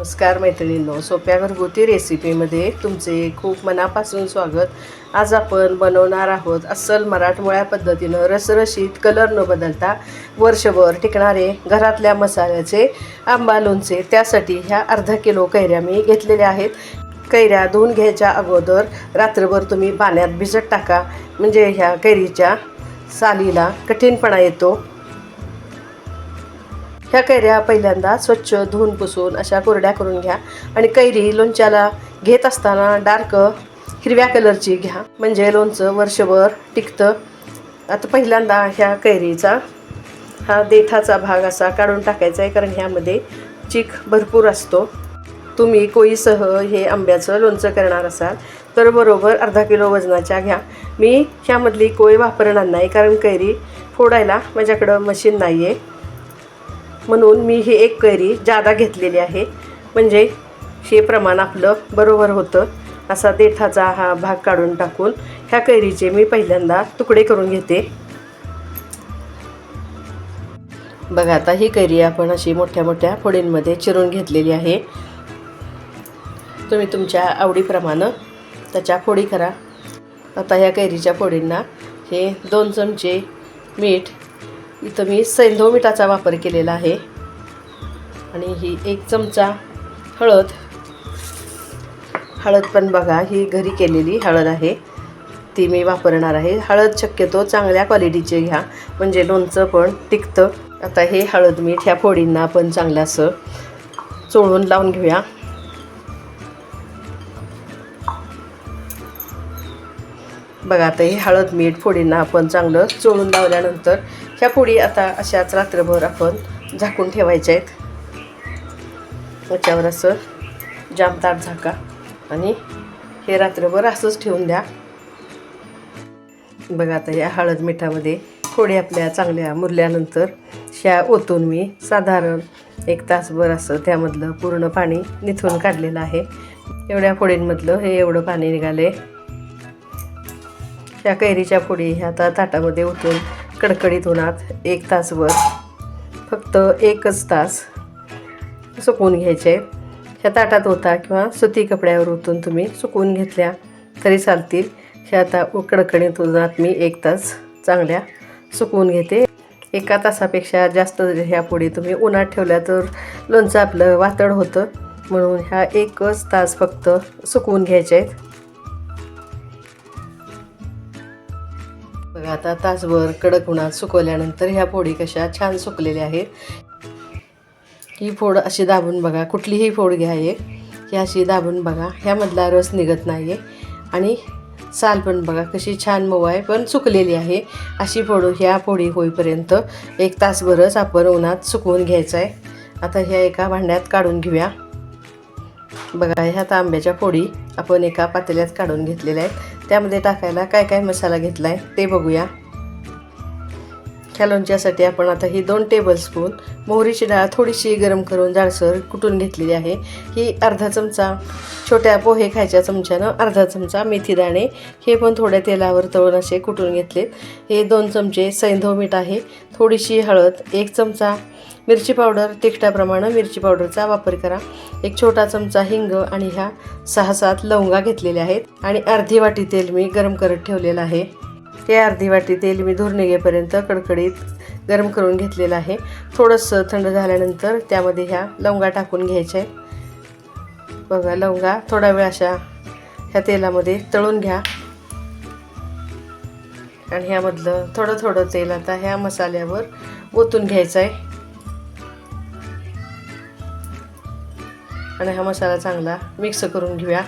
नमस्कार मैत्रिणींनो सोप्या घरगुती रेसिपीमध्ये तुमचे खूप मनापासून स्वागत. आज आपण बनवणार आहोत अस्सल मराठमोळ्या पद्धतीनं रसरशीत कलर न बदलता वर्षभर टिकणारे घरातल्या मसाल्याचे आंबा लोणचे त्यासाठी ह्या अर्धा किलो कैऱ्या मी घेतलेल्या आहेत. कैऱ्या धुवून घ्यायच्या अगोदर रात्रभर तुम्ही पाण्यात भिजत टाका. म्हणजे ह्या कैरीच्या सालीला कठीणपणा येतो. ह्या कैऱ्या पहिल्यांदा स्वच्छ धुवून पुसून अशा कोरड्या करून घ्या. आणि कैरी लोणच्याला घेत असताना डार्क हिरव्या कलरची घ्या. म्हणजे लोणचं वर्षभर टिकतं. आता पहिल्यांदा ह्या कैरीचा हा देठाचा भाग असा काढून टाकायचा आहे कारण ह्यामध्ये चीक भरपूर असतो. तुम्ही कोळीसह हे आंब्याचं लोणचं करणार असाल तर बरोबर अर्धा किलो वजनाच्या घ्या. मी ह्यामधली कोळी वापरणार नाही कारण कैरी फोडायला माझ्याकडं मशीन नाही आहे म्हणून मी ही एक कैरी जादा घेतलेली आहे. म्हणजे हे प्रमाण आपलं बरोबर होतं. असा देठाचा हा भाग काढून टाकून ह्या कैरीचे मी पहिल्यांदा तुकडे करून घेते. बघा आता ही कैरी आपण अशी मोठ्या मोठ्या फोडींमध्ये चिरून घेतलेली आहे. तुम्ही तुमच्या आवडीप्रमाणे त्याच्या फोडी करा. आता ह्या कैरीच्या फोडींना हे दोन चमचे मीठ इथं मी सैंधव मिठाचा वापर केलेला आहे. आणि ही एक चमचा हळद. हळद पण बघा ही घरी केलेली हळद आहे. ती मी वापरणार आहे. हळद शक्यतो चांगल्या क्वालिटीची घ्या म्हणजे लोणचं पण टिकतं. आता हे हळद मीठ ह्या फोडींना आपण चांगलं असं चोळून लावून घेऊया. बघा आता हे हळद मीठ फोडींना आपण चांगलं चोळून लावल्यानंतर ह्या पोळी आता अशाच रात्रभर आपण झाकून ठेवायच्या आहेत. त्याच्यावर असं जामताट झाका आणि हे रात्रभर असंच ठेवून द्या. बघा आता या हळद मिठामध्ये थोडे आपल्या चांगल्या मुरल्यानंतर ह्या ओतून मी साधारण एक तासभर असं त्यामधलं पूर्ण पाणी निथून काढलेलं आहे. एवढ्या फोडींमधलं हे एवढं पाणी निघाले. त्या कैरीच्या फोडी ह्या आता ताटामध्ये ओतून कडकडीत उन्हात एक तासभर फक्त एकच तास सुकवून घ्यायचे. ह्या ताटात होता किंवा सुती कपड्यावर ओतून तुम्ही सुकवून घेतल्या तरी चालतील. हे आता कडकडीत उन्हात मी एक तास चांगल्या सुकवून घेते. एका तासापेक्षा जास्त ह्या पुढे तुम्ही उन्हात ठेवल्या तर लोणचं आपलं वातड होतं. म्हणून ह्या एकच तास फक्त सुकवून घ्यायचे आहेत. बघा आता तासभर कडक उन्हात सुकवल्यानंतर ह्या फोडी कशा छान सुकलेल्या आहेत. ही फोड अशी दाबून बघा कुठलीही फोड घ्या एक ही अशी दाबून बघा ह्यामधला रस निघत नाही आहे आणि साल पण बघा कशी छान मऊ आहे पण सुकलेली आहे. अशी फोड ह्या फोडी होईपर्यंत एक तासभरच आपण उन्हात सुकवून घ्यायचं आहे आता ह्या एका भांड्यात काढून घेऊया. बघा ह्या तांब्याच्या फोडी आपण एका पातेल्यात काढून घेतलेल्या आहेत. त्यामध्ये टाकायला काय काय मसाला घेतला आहे ते बघूया. ह्या लोणच्यासाठी आपण आता ही दोन टेबलस्पून मोहरीची डाळ थोडीशी गरम करून जाडसर कुटून घेतलेली आहे. ही अर्धा चमचा छोट्या पोहे खायच्या चमच्यानं अर्धा चमचा मेथी दाणे हे पण थोड्या तेलावर तळून असे कुटून घेतलेत. हे दोन चमचे सैंधव मीठ आहे. थोडीशी हळद एक चमचा मिरची पावडर तिखटाप्रमाणे मिरची पावडरचा वापर करा. एक छोटा चमचा हिंग आणि ह्या सहा सात लवंगा घेतलेल्या आहेत आणि अर्धी वाटी तेल मी गरम करत ठेवलेलं आहे. हे अर्धी वाटी तेल मी धूर निघेपर्यंत कडकडीत गरम करून घेतलेलं आहे. थोडंसं थंड झाल्यानंतर त्यामध्ये ह्या लवंगा टाकून घ्यायच्या आहेत. बघा लवंगा थोडा वेळ अशा ह्या तेलामध्ये तळून घ्या. आणि ह्यामधलं थोडं थोडं तेल आता ह्या मसाल्यावर ओतून घ्यायचं आहे आणि हा मसाला चांगला मिक्स करून घेऊया.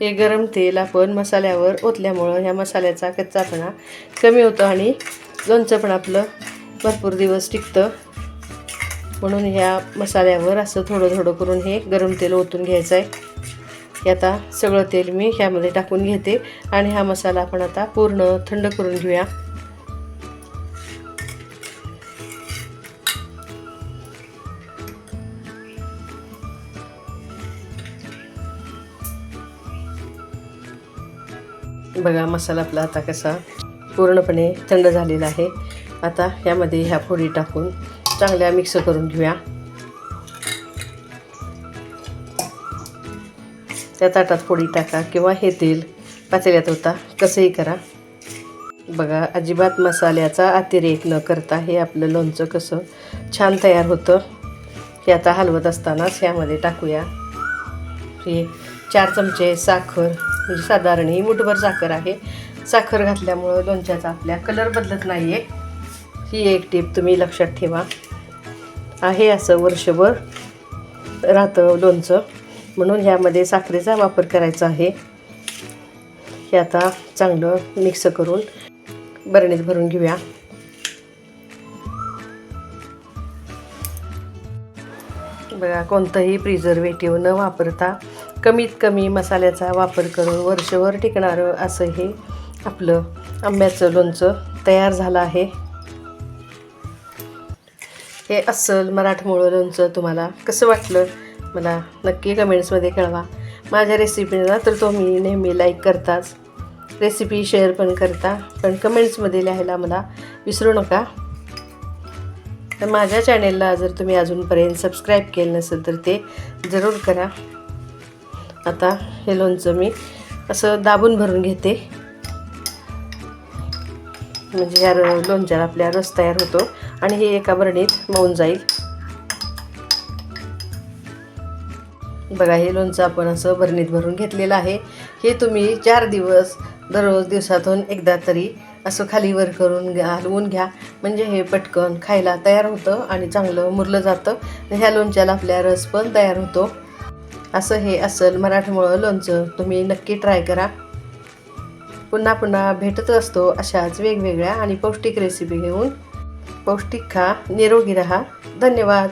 हे गरम तेल आपण मसाल्यावर ओतल्यामुळं ह्या मसाल्याचा कच्चापणा कमी होतो आणि लोणचं पण आपलं भरपूर दिवस टिकतं. म्हणून ह्या मसाल्यावर असं थोडं थोडं करून हे गरम तेल ओतून घ्यायचं आहे हे आता सगळं तेल मी ह्यामध्ये टाकून घेते आणि हा मसाला आपण आता पूर्ण थंड करून घेऊया. बघा मसाला आपला आता कसा पूर्णपणे थंड झालेला आहे. आता यामध्ये ह्या फोडी टाकून चांगल्या मिक्स करून घेऊया. त्या ताटात फोडी टाका किंवा हे तेल पातेल्यात होता कसंही करा. बघा अजिबात मसाल्याचा अतिरेक न करता हे आपलं लोणचं कसं छान तयार होतं. हे आता हलवत असतानाच यामध्ये टाकूया. हे चार चमचे साखर म्हणजे साधारण ही मुठभर साखर आहे. साखर घातल्यामुळं लोणच्याचा आपल्या कलर बदलत नाही आहे ही एक टीप तुम्ही लक्षात ठेवा. आहे असं वर्षभर राहतं लोणचं. म्हणून ह्यामध्ये साखरेचा वापर करायचा आहे. हे आता चांगलं मिक्स करून बरणीत भरून घेऊया. बघा कोणतंही प्रिझर्वेटिव्ह न वापरता कमीत कमी मसाल्याचा वापर करून वर्षभर टिकणारं असं हे आपलं आंब्याचं लोणचं तयार झालं आहे. हे अस्सल मराठमोळं लोणचं तुम्हाला कसं वाटलं मला नक्की कमेंट्समध्ये कळवा. माझ्या रेसिपीला तर तुम्ही नेहमी लाईक करताच. रेसिपी शेअर पण करता पण कमेंट्समध्ये लिहायला मला विसरू नका. तर माझ्या चॅनेलला जर तुम्ही अजूनपर्यंत सबस्क्राईब केलं नसेल तर ते जरूर करा. आता हे लोणचं मी असं दाबून भरून घेते. म्हणजे या र- लोणच्याला आपल्या रस तयार होतो आणि हे एका बरणीत मऊन जाईल. बघा हे लोणचं आपण असं बरणीत भरून घेतलेलं आहे. हे तुम्ही चार दिवस दररोज दिवसातून एकदा तरी असं खालीवर करून घ्या हलवून घ्या. म्हणजे हे पटकन खायला तयार होतं आणि चांगलं मुरलं जातं. ह्या लोणच्याला आपल्या रस पण तयार होतो. असं हे असल मराठमोळं लोणचं तुम्ही नक्की ट्राय करा. पुन्हा पुन्हा भेटत असतो अशाच वेगवेगळ्या आणि पौष्टिक रेसिपी घेऊन. पौष्टिक खा निरोगी रहा. धन्यवाद.